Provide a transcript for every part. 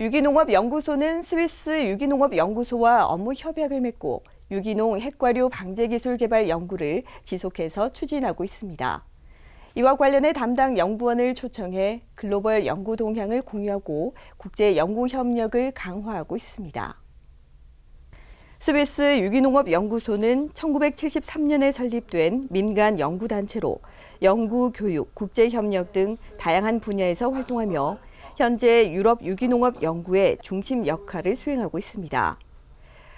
유기농업연구소는 스위스 유기농업연구소와 업무 협약을 맺고 유기농 핵과류 방제 기술 개발 연구를 지속해서 추진하고 있습니다. 이와 관련해 담당 연구원을 초청해 글로벌 연구 동향을 공유하고 국제 연구 협력을 강화하고 있습니다. 스위스 유기농업연구소는 1973년에 설립된 민간 연구단체로 연구, 교육, 국제협력 등 다양한 분야에서 활동하며 현재 유럽 유기농업 연구의 중심 역할을 수행하고 있습니다.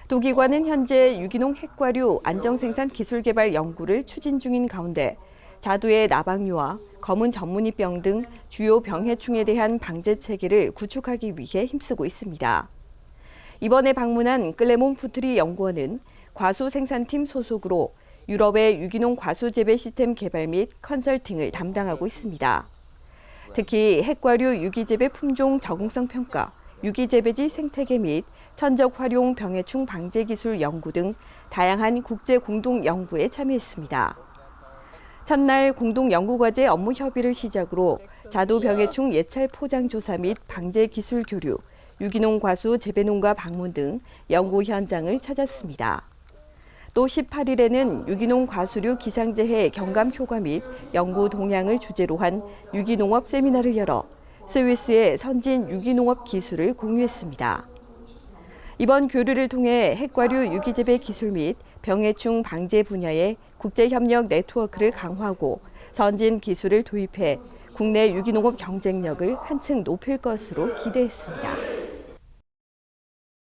도기관은 현재 유기농 핵과류 안정생산 기술 개발 연구를 추진 중인 가운데 자두의 나방류와 검은 전문이병 등 주요 병해충에 대한 방제 체계를 구축하기 위해 힘쓰고 있습니다. 이번에 방문한 클레몬 푸트리 연구원은 과수 생산팀 소속으로 유럽의 유기농 과수 재배 시스템 개발 및 컨설팅을 담당하고 있습니다. 특히 핵과류 유기재배 품종 적응성 평가, 유기재배지 생태계 및 천적 활용 병해충 방제 기술 연구 등 다양한 국제 공동 연구에 참여했습니다. 첫날 공동 연구 과제 업무 협의를 시작으로 자두 병해충 예찰 포장 조사 및 방제 기술 교류, 유기농 과수 재배농가 방문 등 연구 현장을 찾았습니다. 또 18일에는 유기농 과수류 기상재해 경감 효과 및 연구 동향을 주제로 한 유기농업 세미나를 열어 스위스의 선진 유기농업 기술을 공유했습니다. 이번 교류를 통해 핵과류 유기재배 기술 및 병해충 방제 분야의 국제협력 네트워크를 강화하고 선진 기술을 도입해 국내 유기농업 경쟁력을 한층 높일 것으로 기대했습니다.